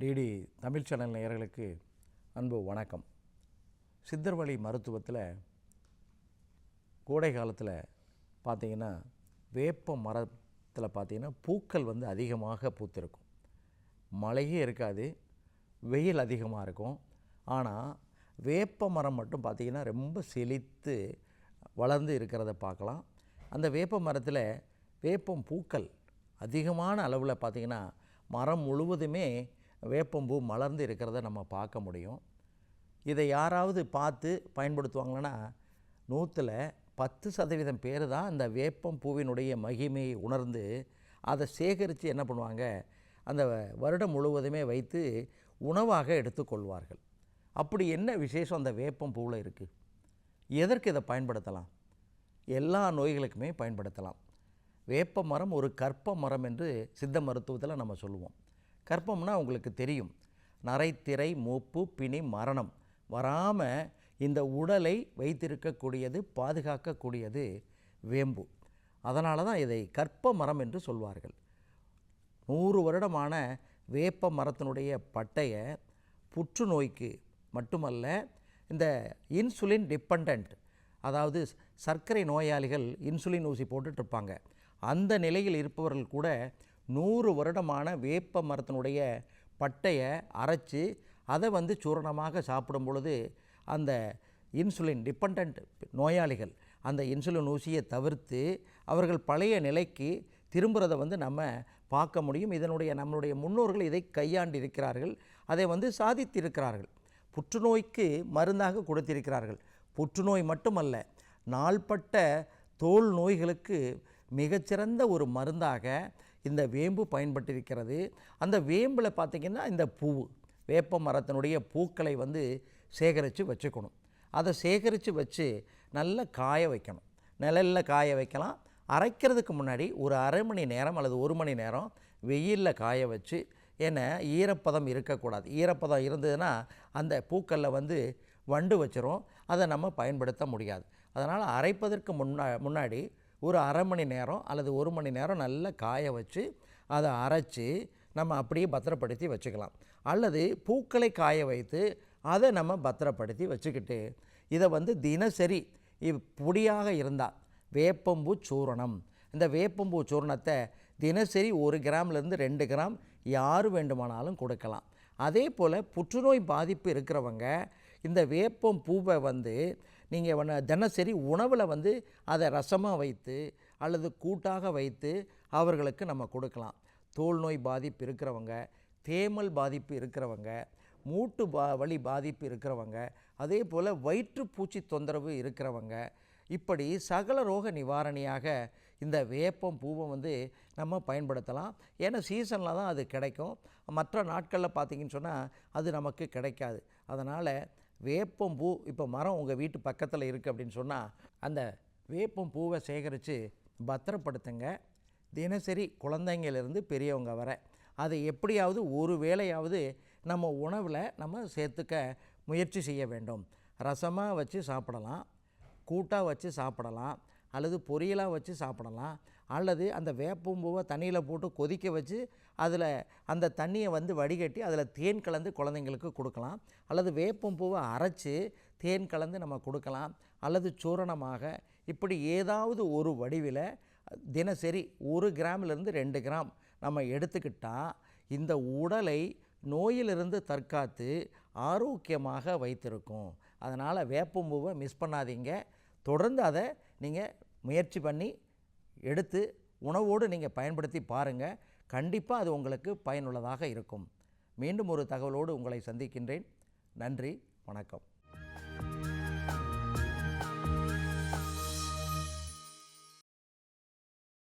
DD Tamil channel நேயர்களுக்கு அன்பு வணக்கம். சித்தர்வழி மருத்துவத்தில் கோடை காலத்தில் பார்த்தீங்கன்னா வேப்ப மரத்தில் பார்த்தீங்கன்னா பூக்கள் வந்து அதிகமாக பூத்திருக்கும். மழையே இருக்காது வெயில் அதிகமாக இருக்கும். ஆனால் வேப்ப மரம் மட்டும் பார்த்திங்கன்னா ரொம்ப செழித்து வளர்ந்து இருக்கிறத பார்க்கலாம் அந்த வேப்ப மரத்தில் வேப்பம் பூக்கள் அதிகமான அளவில் பார்த்திங்கன்னா மரம் முழுவதுமே வேப்பம்பூ மலர்ந்து இருக்கிறத நம்ம பார்க்க முடியும். இதை யாராவது பார்த்து பயன்படுத்துவாங்களன்னா நூற்றில் பத்து சதவீதம் பேர் தான் அந்த வேப்பம் பூவினுடைய மகிமையை உணர்ந்து அதை சேகரித்து என்ன பண்ணுவாங்க அந்த வருடம் முழுவதுமே வைத்து உணவாக எடுத்துக்கொள்வார்கள் அப்படி என்ன விசேஷம் அந்த வேப்பம் பூவில் இருக்குது எதற்கு இதை பயன்படுத்தலாம்? எல்லா நோய்களுக்குமே பயன்படுத்தலாம். வேப்ப மரம் ஒரு கற்ப மரம் என்று சித்த மருத்துவத்தில் நம்ம சொல்லுவோம். கற்பம்னா உங்களுக்கு தெரியும். நரைத்திரை மூப்பு பிணி மரணம். வராமல் இந்த உடலை வைத்திருக்கக்கூடியது பாதுகாக்கக்கூடியது வேம்பு. அதனால தான் இதை கற்ப மரம் என்று சொல்வார்கள். நூறு வருடமான வேப்ப மரத்தினுடைய பட்டையை புற்றுநோய்க்கு மட்டுமல்ல இந்த இன்சுலின் டிபெண்ட் அதாவது சர்க்கரை நோயாளிகள் இன்சுலின் ஊசி போட்டுட்ருப்பாங்க அந்த நிலையில் இருப்பவர்கள் கூட நூறு வருடமான வேப்ப மரத்தினுடைய பட்டையை அரைச்சி அதை வந்து சூரணமாக சாப்பிடும் பொழுது அந்த இன்சுலின் டிபெண்ட் நோயாளிகள் அந்த இன்சுலின் ஊசியை தவிர்த்து அவர்கள் பழைய நிலைக்கு திரும்புகிறத வந்து நம்ம பார்க்க முடியும். இதனுடைய நம்மளுடைய முன்னோர்கள் இதை கையாண்டு இருக்கிறார்கள் அதை வந்து சாதித்திருக்கிறார்கள். புற்றுநோய்க்கு மருந்தாக கொடுத்திருக்கிறார்கள். புற்றுநோய் மட்டுமல்ல நாள்பட்ட தோல் நோய்களுக்கு மிகச்சிறந்த ஒரு மருந்தாக இந்த வேம்பு பயன்பட்டிருக்கிறது. அந்த வேம்பில் பார்த்திங்கன்னா இந்த பூ வேப்ப மரத்தினுடைய பூக்களை வந்து சேகரித்து வச்சுக்கணும். அதை சேகரித்து வச்சு நல்லா காய வைக்கணும். நிழலில் காய வைக்கலாம். அரைக்கிறதுக்கு முன்னாடி ஒரு அரை மணி நேரம் அல்லது ஒரு மணி நேரம் வெயிலில் காய வச்சு ஏன்னா ஈரப்பதம் இருக்கக்கூடாது. ஈரப்பதம் இருந்ததுன்னா அந்த பூக்களில் வந்து வண்டு வச்சிரும். அதை நம்ம பயன்படுத்த முடியாது. அதனால் அரைப்பதற்கு முன்னா முன்னாடி ஒரு அரை மணி நேரம் அல்லது ஒரு மணி நேரம் நல்லா காய வச்சு அதை அரைச்சி நம்ம அப்படியே பத்திரப்படுத்தி வச்சுக்கலாம். அல்லது பூக்களை காய வைத்து அதை நம்ம பத்திரப்படுத்தி வச்சுக்கிட்டு இதை வந்து தினசரி இவ் பொடியாக இருந்தால் வேப்பம்பூ சூரணம். இந்த வேப்பம்பூ சூரணத்தை தினசரி ஒரு கிராம்லேருந்து ரெண்டு கிராம் யார் வேண்டுமானாலும் கொடுக்கலாம். அதே போல் புற்றுநோய் பாதிப்பு இருக்கிறவங்க இந்த வேப்பம் பூவை வந்து நீங்கள் தினசரி உணவில் வந்து அதை ரசமாக வைத்து அல்லது கூட்டாக வைத்து அவர்களுக்கு நம்ம கொடுக்கலாம். தோல் நோய் பாதிப்பு இருக்கிறவங்க தேமல் பாதிப்பு இருக்கிறவங்க மூட்டு பா வலி பாதிப்பு இருக்கிறவங்க அதே போல் வயிற்றுப்பூச்சி தொந்தரவு இருக்கிறவங்க இப்படி சகல ரோக நிவாரணியாக இந்த வேப்பம் பூவை வந்து நம்ம பயன்படுத்தலாம். ஏன்னா சீசனில் தான் அது கிடைக்கும். மற்ற நாட்களில் பார்த்திங்கன்னு சொன்னால் அது நமக்கு கிடைக்காது. அதனால் வேப்பம் பூ இப்போ மரம் உங்கள் வீட்டு பக்கத்தில் இருக்குது அப்படின்னு சொன்னால் அந்த வேப்பம் பூவை சேகரித்து பத்திரப்படுத்துங்க. தினசரி குழந்தைங்கள்லேருந்து பெரியவங்க வர. அதை எப்படியாவது ஒரு வேளையாவது நம்ம உணவில் நம்ம சேர்த்துக்க முயற்சி செய்ய வேண்டும். ரசமாக வச்சு சாப்பிடலாம் கூட்டாக வச்சு சாப்பிடலாம் அல்லது பொரியலாக வச்சு சாப்பிடலாம் அல்லது அந்த வேப்பம்பூவை தண்ணியில் போட்டு கொதிக்க வச்சு அதில் அந்த தண்ணியை வந்து வடிகட்டி அதில் தேன் கலந்து குழந்தைங்களுக்கு கொடுக்கலாம். அல்லது வேப்பம்பூவை அரைச்சி தேன் கலந்து நம்ம கொடுக்கலாம். அல்லது சூரணமாக இப்படி ஏதாவது ஒரு வடிவில் தினசரி ஒரு கிராமிலிருந்து ரெண்டு கிராம் நம்ம எடுத்துக்கிட்டால் இந்த உடலை நோயிலிருந்து தற்காத்து ஆரோக்கியமாக வைத்திருக்கும். அதனால் வேப்பம்பூவை மிஸ் பண்ணாதீங்க. தொடர்ந்து அதை நீங்கள் முயற்சி பண்ணி எடுத்து உணவோடு நீங்கள் பயன்படுத்தி பாருங்கள் கண்டிப்பாக அது உங்களுக்கு பயனுள்ளதாக இருக்கும். மீண்டும் ஒரு தகவலோடு உங்களை சந்திக்கின்றேன். நன்றி வணக்கம்.